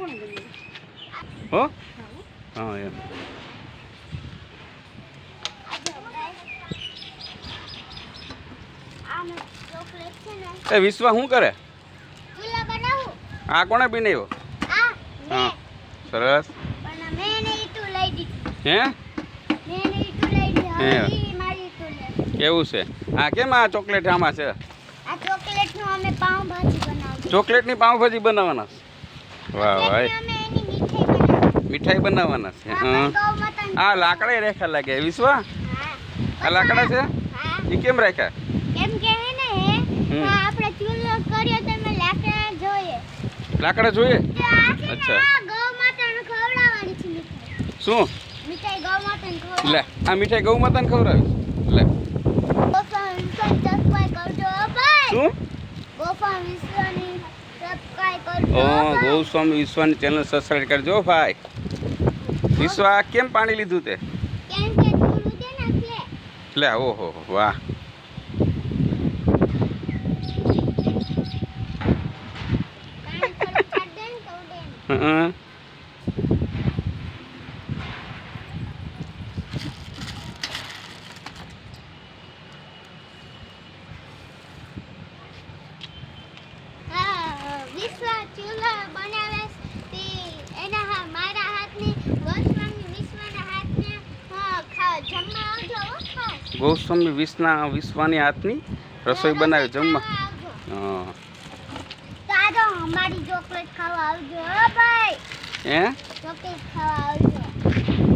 હો? હા. એમ. એ વિશ્વા શું કરે? આ કોણે બનાવ્યો? આ હા. સરસ. પણ મેં એને ઈટું લઈ દીધી હે? એવું છે? આ કેમ આ ચોકલેટ આમાં છે? ચોકલેટની પાઉંભાજી બનાવવાના વાહ એની મીઠાઈ બનાવવાના છે હં. આ લાકડા રેખા લાગે વિશ્વા? આ લાકડા છે? એ કેમ રાખ્યા? કેમ કે હે ને હે આપણે ચૂલો કર્યો તો એમાં લાકડા જોઈએ. લાકડા અચ્છા. આ ગૌમાતાને ખવડાવવાની છે મીઠાઈ. શું? મીઠાઈ લે ખવડાવ આ મીઠાઈ ગૌ માતાને ખવડાવી લે. કરજો ભાઈ. શું? ગોફા વિશ્વની ગૌસ્વામી વિશ્વની ચેનલ સબસ્ક્રાઇબ કરજો ભાઈ. વિશ્વ કેમ પાણી લીધું તે? એટલે. ઓહો વાહ. હં. હા, વિશ્વ ચૂલો બનાવે તે એના હા મારા હાથની ગોસ્વામી વિશ્વના હાથને હા, ખા- જમવા આવજો હો ખાસ. ગૌસ્વામી વિશ્વના વિશ્વાની હાથની રસોઈ બનાવી જમવા. હે? ચોકલેટ ખાવા આવજો.